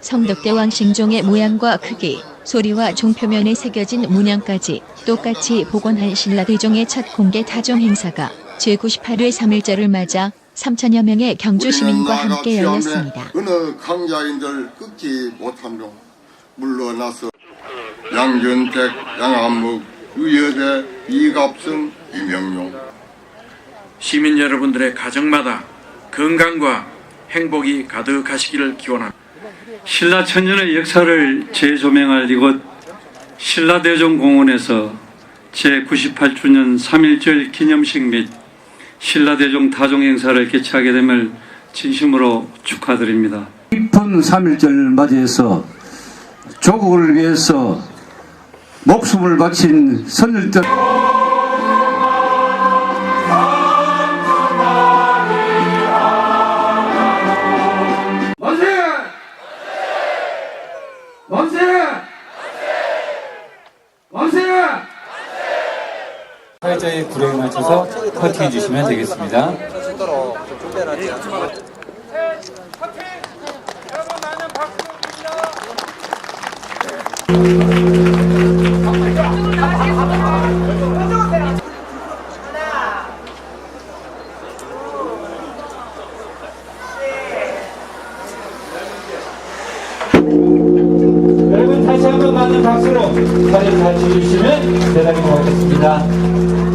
성덕대왕 신종의 모양과 크기, 소리와 종표면에 새겨진 문양까지 똑같이 복원한 신라대종의 첫 공개 타종 행사가 제98회 3일절을 맞아 3천여 명의 경주 시민과 함께 열렸습니다. 어느 강자인들 끊지 못하며 물러나서 양전택, 양한묵, 유여대, 이갑승, 이명용 시민 여러분들의 가정마다 건강과 행복이 가득하시기를 기원합니다. 신라 천년의 역사를 재조명할 이곳 신라대종공원에서 제98주년 3.1절 기념식 및 신라대종 다종 행사를 개최하게 됨을 진심으로 축하드립니다. 깊은 3.1절 맞이해서 조국을 위해서 목숨을 바친 선열들 만세! 만세! 사회자의 구령에 맞춰서 커팅해 주시면 되겠습니다. 여러 많은 박수로 자리를 잘 주시면 대단히 고맙겠습니다.